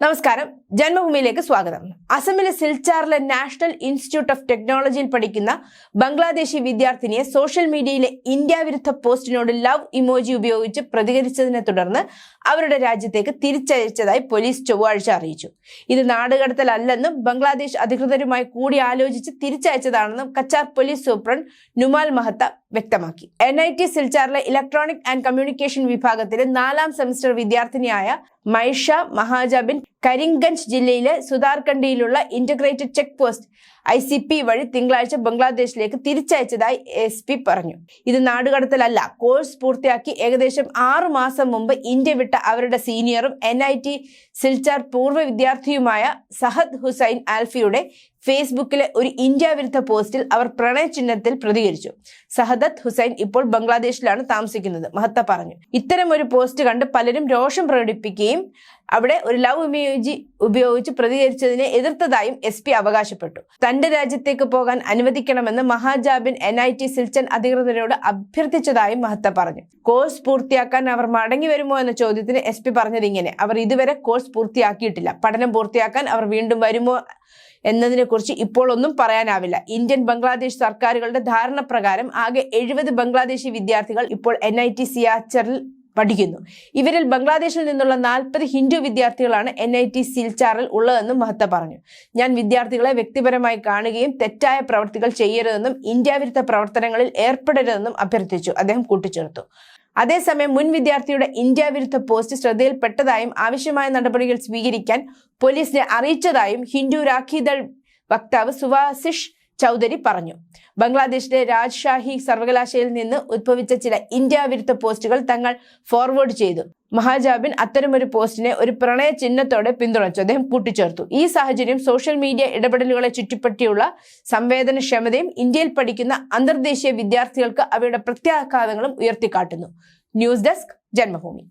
നമസ്കാരം. ജന്മഭൂമിയിലേക്ക് സ്വാഗതം. അസമിലെ സിൽച്ചാറിലെ നാഷണൽ ഇൻസ്റ്റിറ്റ്യൂട്ട് ഓഫ് ടെക്നോളജിയിൽ പഠിക്കുന്ന ബംഗ്ലാദേശി വിദ്യാർത്ഥിനിയെ സോഷ്യൽ മീഡിയയിലെ ഇന്ത്യ വിരുദ്ധ പോസ്റ്റിനോട് ലവ് ഇമോജി ഉപയോഗിച്ച് പ്രതികരിച്ചതിനെ തുടർന്ന് അവരുടെ രാജ്യത്തേക്ക് തിരിച്ചയച്ചതായി പോലീസ് ചൊവ്വാഴ്ച അറിയിച്ചു. ഇത് നാടുകടത്തലല്ലെന്നും ബംഗ്ലാദേശ് അധികൃതരുമായി കൂടി ആലോചിച്ച് തിരിച്ചയച്ചതാണെന്നും കച്ചാർ പോലീസ് സൂപ്രണ്ട് നുമാൽ മഹത്ത വ്യക്തമാക്കി. എൻ ഐ ടി സിൽച്ചാറിലെ ഇലക്ട്രോണിക് ആൻഡ് കമ്മ്യൂണിക്കേഷൻ വിഭാഗത്തിലെ നാലാം സെമസ്റ്റർ വിദ്യാർത്ഥിനിയായ മൈഷ മഹാജബിൻ കരിംഗഞ്ച് ജില്ലയിലെ സുതാർകണ്ടിയിലുള്ള integrated check post I C P വഴി തിങ്കളാഴ്ച ബംഗ്ലാദേശിലേക്ക് തിരിച്ചയച്ചതായി എസ് പി പറഞ്ഞു. ഇത് നാടുകടത്തലല്ല കോഴ്സ് പൂർത്തിയാക്കി ഏകദേശം ആറു മാസം മുമ്പ് ഇന്ത്യ വിട്ട അവരുടെ സീനിയറും എൻ ഐ ടി സിൽച്ചാർ പൂർവ വിദ്യാർത്ഥിയുമായ സഹദ് ഹുസൈൻ ആൽഫിയുടെ ഫേസ്ബുക്കിലെ ഒരു ഇന്ത്യ വിരുദ്ധ പോസ്റ്റിൽ അവർ പ്രണയചിഹ്നത്തിൽ പ്രതികരിച്ചു. സഹദത്ത് ഹുസൈൻ ഇപ്പോൾ ബംഗ്ലാദേശിലാണ് താമസിക്കുന്നത് മഹത്ത പറഞ്ഞു. ഇത്തരം ഒരു പോസ്റ്റ് കണ്ട് പലരും രോഷം പ്രകടിപ്പിക്കുകയും അവിടെ ഒരു ലവ് ഇമോജി ഉപയോഗിച്ച് പ്രതികരിച്ചതിനെ എതിർത്തതായും എസ് പി അവകാശപ്പെട്ടു. തന്റെ രാജ്യത്തേക്ക് പോകാൻ അനുവദിക്കണമെന്ന് Mahajabin N I T Silchar അധികൃതരോട് അഭ്യർത്ഥിച്ചതായും മഹത്ത പറഞ്ഞു. കോഴ്സ് പൂർത്തിയാക്കാൻ അവർ മടങ്ങി വരുമോ എന്ന ചോദ്യത്തിന് എസ് പി പറഞ്ഞത് ഇങ്ങനെ. അവർ ഇതുവരെ കോഴ്സ് പൂർത്തിയാക്കിയിട്ടില്ല. പഠനം പൂർത്തിയാക്കാൻ അവർ വീണ്ടും വരുമോ എന്നതിനെക്കുറിച്ച് ഇപ്പോൾ ഒന്നും പറയാനാവില്ല. ഇന്ത്യൻ ബംഗ്ലാദേശ് സർക്കാരുകളുടെ ധാരണ പ്രകാരം ആകെ എഴുപത് ബംഗ്ലാദേശി വിദ്യാർത്ഥികൾ ഇപ്പോൾ എൻ ഐ ടി സിയാച്ചറിൽ പഠിക്കുന്നു. ഇവരിൽ ബംഗ്ലാദേശിൽ നിന്നുള്ള നാൽപ്പത് ഹിന്ദു വിദ്യാർത്ഥികളാണ് എൻ ഐ ടി സിൽച്ചാറിൽ ഉള്ളതെന്നും മഹത്ത പറഞ്ഞു. ഞാൻ വിദ്യാർത്ഥികളെ വ്യക്തിപരമായി കാണുകയും തെറ്റായ പ്രവർത്തികൾ ചെയ്യരുതെന്നും ഇന്ത്യ വിരുദ്ധ പ്രവർത്തനങ്ങളിൽ ഏർപ്പെടരുതെന്നും അഭ്യർത്ഥിച്ചു. അദ്ദേഹം കൂട്ടിച്ചേർത്തു. അതേസമയം മുൻ വിദ്യാർത്ഥിയുടെ ഇന്ത്യ വിരുദ്ധ പോസ്റ്റ് ശ്രദ്ധയിൽപ്പെട്ടതായും ആവശ്യമായ നടപടികൾ സ്വീകരിക്കാൻ പോലീസിനെ അറിയിച്ചതായും ഹിന്ദു രാഖിദൾ വക്താവ് സുവാസിഷ് ചൗധരി പറഞ്ഞു. ബംഗ്ലാദേശിലെ രാജ്ഷാഹി സർവകലാശാലയിൽ നിന്ന് ഉദ്ഭവിച്ച ചില ഇന്ത്യ വിരുദ്ധ പോസ്റ്റുകൾ തങ്ങൾ ഫോർവേഡ് ചെയ്തു. മഹാജാബിൻ അത്തരമൊരു പോസ്റ്റിനെ ഒരു പ്രണയ ചിഹ്നത്തോടെ പിന്തുണച്ചു. അദ്ദേഹം കൂട്ടിച്ചേർത്തു. ഈ സാഹചര്യം സോഷ്യൽ മീഡിയ ഇടപെടലുകളെ ചുറ്റിപ്പറ്റിയുള്ള സംവേദനക്ഷമതയും ഇന്ത്യയിൽ പഠിക്കുന്ന അന്തർദേശീയ വിദ്യാർത്ഥികൾക്ക് അവയുടെ പ്രത്യാഘാതങ്ങളും ഉയർത്തിക്കാട്ടുന്നു. News desk Janmabhumi.